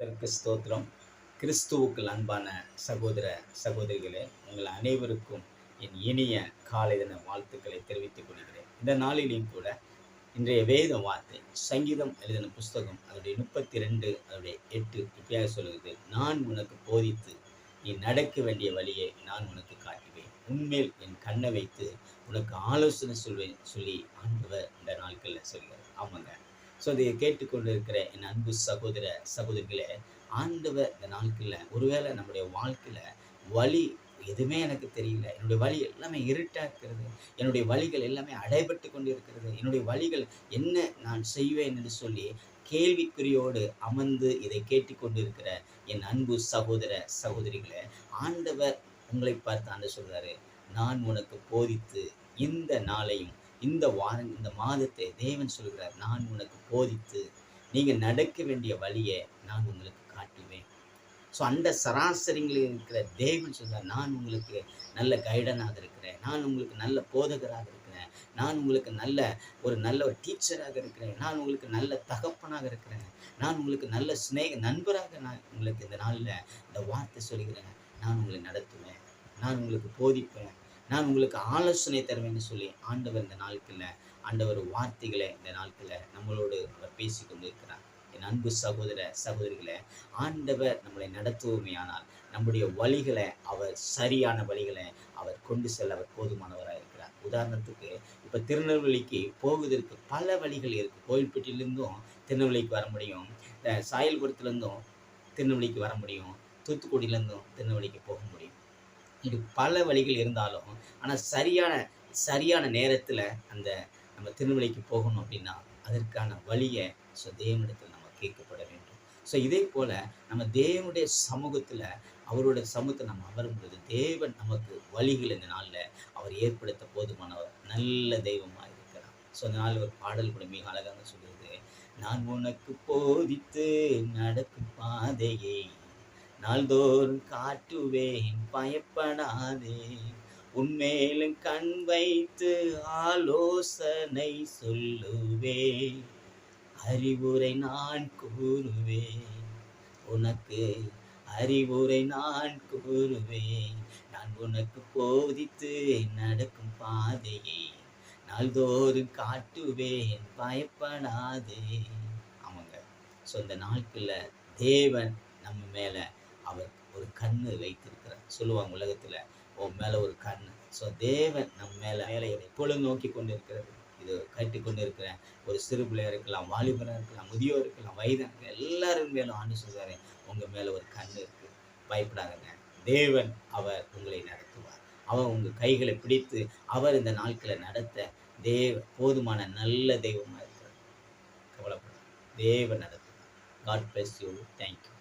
கர்த்தருக்கு ஸ்தோத்திரம். கிறிஸ்துவுக்குள் அன்பான சகோதர சகோதரிகளே உங்கள் அனைவருக்கும் என் இனிய காலை தின வாழ்த்துக்களை தெரிவித்துக் கொள்கிறேன். இந்த நாளிலையும் கூட இன்றைய வேத வார்த்தை சங்கீதம் எழுதின புஸ்தகம் அதனுடைய முப்பத்தி ரெண்டு அதனுடைய எட்டு இப்படியாக சொல்லுகிறது. நான் உனக்கு போதித்து நீ நடக்க வேண்டிய வழியை நான் உனக்கு காட்டுவேன். உண்மையில் என் கண்ணை வைத்து உனக்கு ஆலோசனை சொல்வேன் சொல்லி ஆண்டவர் இந்த நாட்களில் சொல்கிறார். ஆமாங்க. ஸோ இதை கேட்டுக்கொண்டிருக்கிற என் அன்பு சகோதர சகோதரிகளே ஆண்டவர் இந்த நாட்களில் ஒருவேளை நம்முடைய வாழ்க்கையில் வழி எதுவுமே எனக்கு தெரியல. என்னுடைய வழி எல்லாமே இருட்டாக இருக்கிறது என்னுடைய வழிகள் எல்லாமே அடைபட்டு கொண்டு இருக்கிறது என்னுடைய வழிகள் என்ன நான் செய்வேன் என்று சொல்லி கேள்விக்குறியோடு அமர்ந்து இதை கேட்டுக்கொண்டு இருக்கிற என் அன்பு சகோதர சகோதரிகளே ஆண்டவர் உங்களை பார்த்து ஆண்டு சொல்கிறாரு நான் உனக்கு போதித்து இந்த நாளையும் இந்த வாரம் இந்த மாதத்தை தேவன் சொல்கிறார் நான் உனக்கு போதித்து நீங்கள் நடக்க வேண்டிய வழியை நான் உங்களுக்கு காட்டுவேன். ஸோ அந்த சராசரிங்களில் இருக்கிற தேவன் சொல்கிறார் நான் உங்களுக்கு நல்ல கைடனாக இருக்கிறேன் நான் உங்களுக்கு நல்ல போதகராக இருக்கிறேன் நான் உங்களுக்கு நல்ல ஒரு நல்ல ஒரு டீச்சராக இருக்கிறேன் நான் உங்களுக்கு நல்ல தகப்பனாக இருக்கிறேன் நான் உங்களுக்கு நல்ல சிநேக நண்பராக நான் உங்களுக்கு இந்த நாளில் இந்த வார்த்தை சொல்கிறேன் நான் உங்களை நடத்துவேன் நான் உங்களுக்கு போதிப்பேன். நான் உங்களுக்கு ஆலோசனை தருவேன்னு சொல்லி ஆண்டவர் இந்த நாட்களில் ஆண்டவர் வார்த்தைகளை இந்த நாட்களில் நம்மளோடு அவர் பேசி கொண்டிருக்கிறார். என் அன்பு சகோதர சகோதரிகளை ஆண்டவர் நம்மளை நடத்துவோமே ஆனால் நம்முடைய வழிகளை அவர் சரியான வழிகளை அவர் கொண்டு செல்ல அவர் போதுமானவராக இருக்கிறார். உதாரணத்துக்கு இப்போ திருநெல்வேலிக்கு போவதற்கு பல வழிகள் இருக்குது கோயில்பட்டியிலேருந்தும் திருநெல்வேலிக்கு வர முடியும். சாயல்புரத்துலேருந்தும் திருநெல்வேலிக்கு வர முடியும். தூத்துக்குடியிலேருந்தும் திருநெல்வேலிக்கு போக முடியும். இது பல வழிகள் இருந்தாலும் ஆனால் சரியான சரியான நேரத்தில் அந்த நம்ம திருநெல்வேலிக்கு போகணும் அப்படின்னா அதற்கான வழியை ஸோ தேவனிடத்தில் நம்ம கேட்கப்பட வேண்டும். ஸோ இதே போல் நம்ம தேவனுடைய சமூகத்தில் அவருடைய சமூகத்தில் நம்ம அமரும்பொழுது தேவன் நமக்கு வழிகள் இந்த நாளில் அவர் ஏற்படுத்த போதுமானவர் நல்ல தெய்வமாக இருக்கிறார். ஸோ அந்த நாள் ஒரு பாடல் கூட மிக அழகாக சொல்லுது. நான் உனக்கு போதித்து நடக்கும் பாதையை நாள்தோறும் காட்டுவேன் பயப்படாதே. உன்மேலும் கண் வைத்து ஆலோசனை சொல்லுவேன். அறிவுரை நான் கூறுவேன். உனக்கு அறிவுரை நான் கூறுவேன். நான் உனக்கு போதித்து நடக்கும் பாதையை நாள்தோறும் காட்டுவேன். பயப்படாதே. அவங்க ஸோ இந்த நாட்களில் தேவன் நம்ம மேலே அவர் ஒரு கண்ணு வைத்திருக்கிறார். சொல்லுவாங்க உலகத்தில் உன் மேலே ஒரு கண்ணு ஸோ தேவன் நம்ம மேலே மேலே எப்பொழுதும் நோக்கி கொண்டு இருக்கிறது இது கட்டி கொண்டு இருக்கிறேன் ஒரு சிறு பிள்ளையாக இருக்கலாம் வாலிபராக இருக்கலாம் முதியோர் இருக்கலாம் வயதாக இருக்கலாம் எல்லாரும் மேலும் ஆண்டு சொல்கிறாரு உங்கள் மேலே ஒரு கண்ணு இருக்குது பயப்படாதுங்க. தேவன் அவர் உங்களை நடத்துவார். அவர் உங்கள் கைகளை பிடித்து அவர் இந்த நாட்களை நடத்த தேவ போதுமான நல்ல தெய்வமாக இருக்கிறார். கவலைப்படாது தேவன் நடத்துவார். God bless you thank you